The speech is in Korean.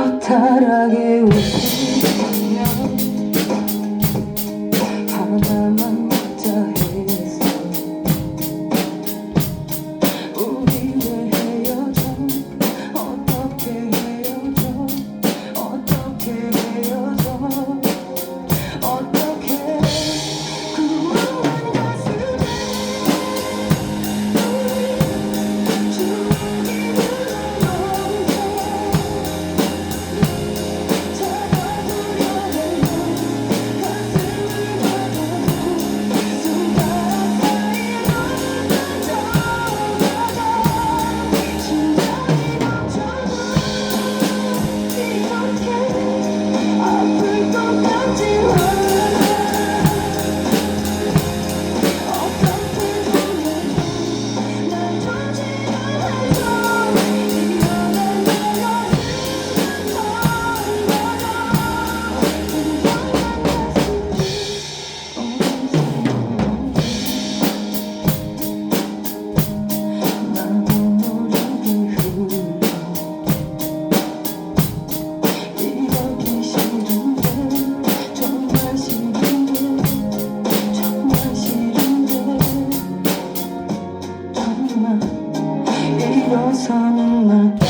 허탈하게 웃으면 하나만 너서는 날.